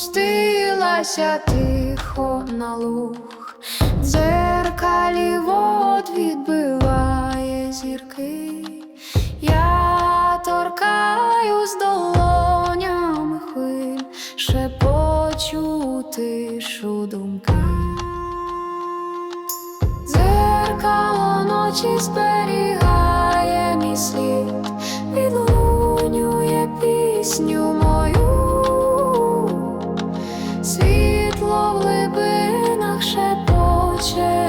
ніч опустилася тихо на луг, дзеркалі вод відбиває зірки, я торкаюсь долонями хвиль, шепочу тишу думки. Дзеркало ночі зберігає мій слід, відлунює пісню світло в глибинах шепоче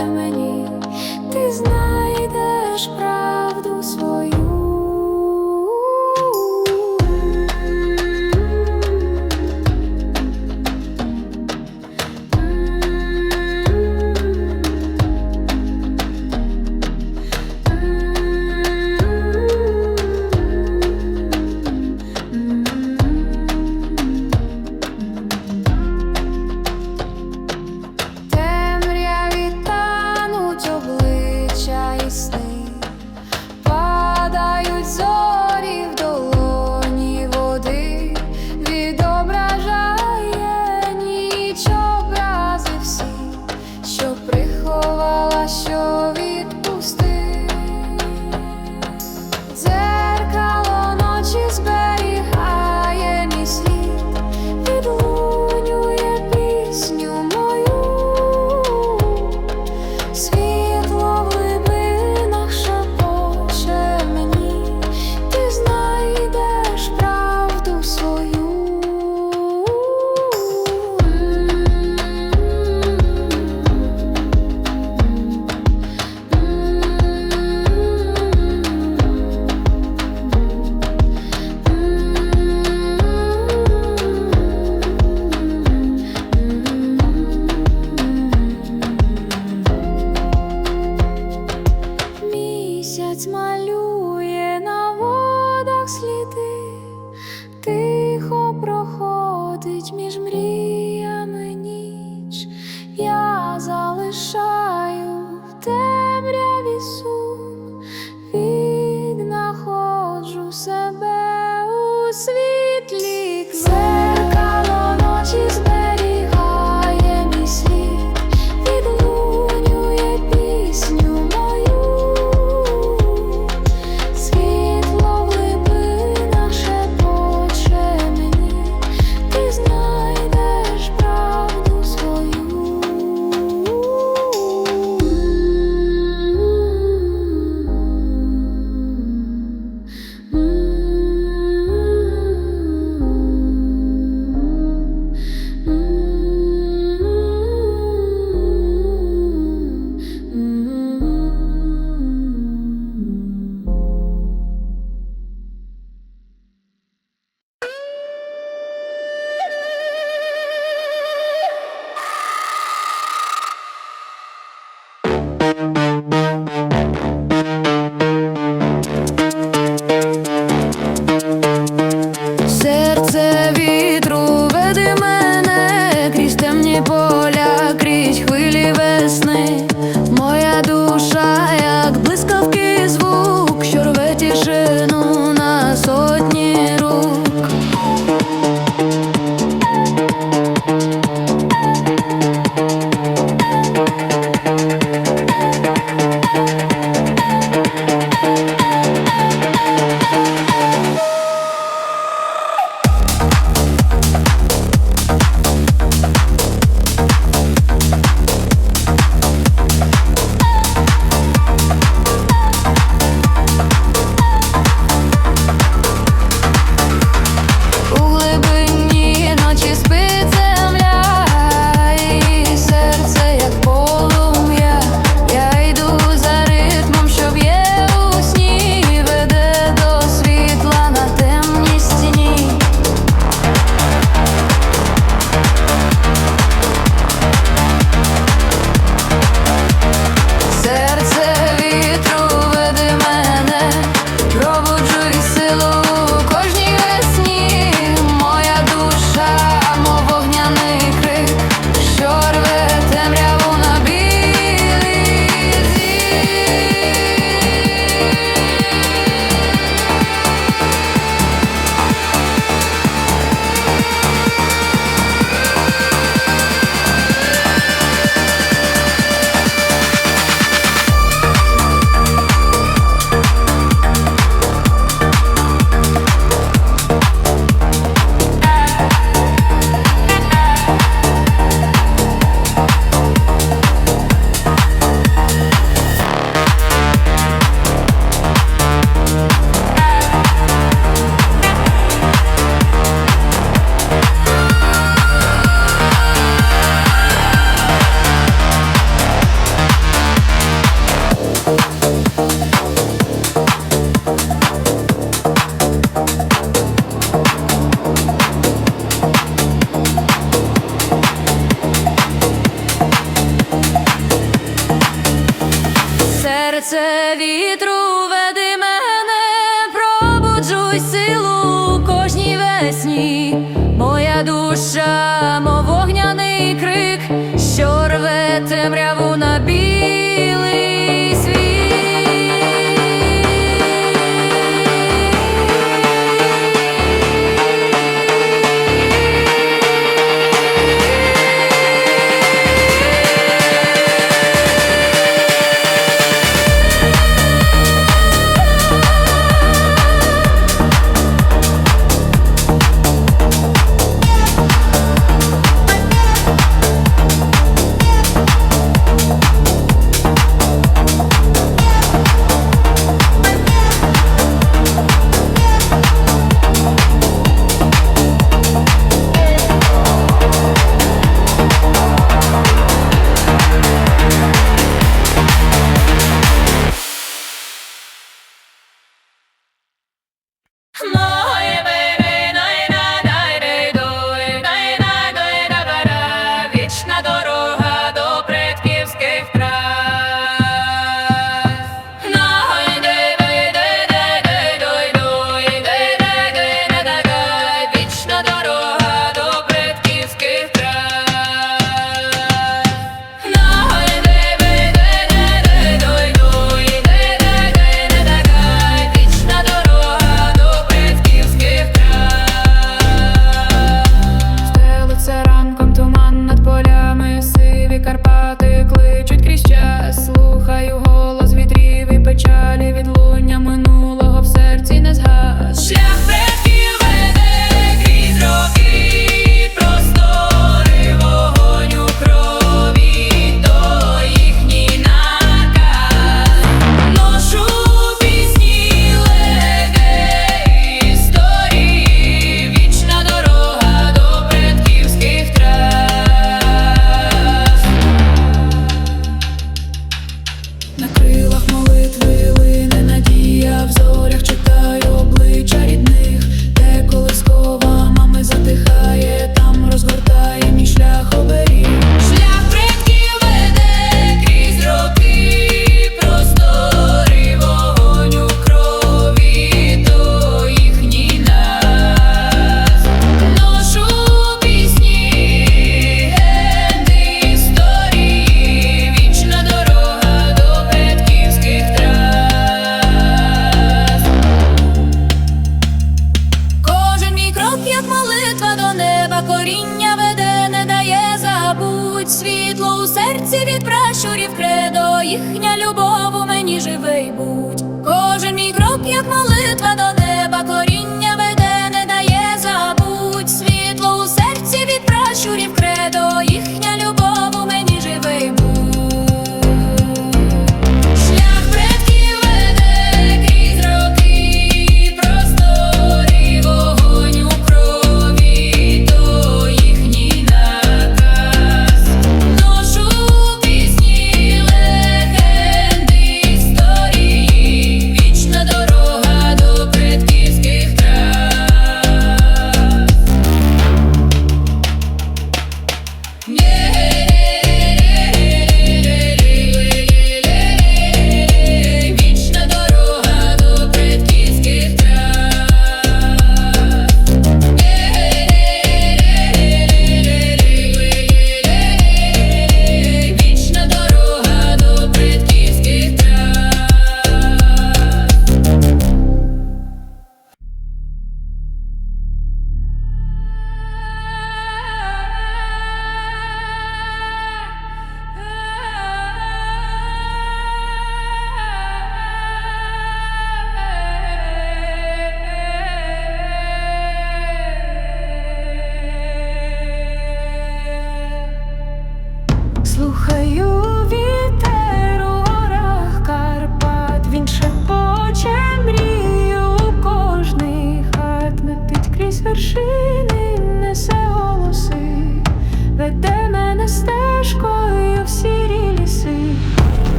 темряву на білий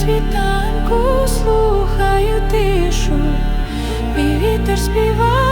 світанку слухаю тишу, мій вітер співає.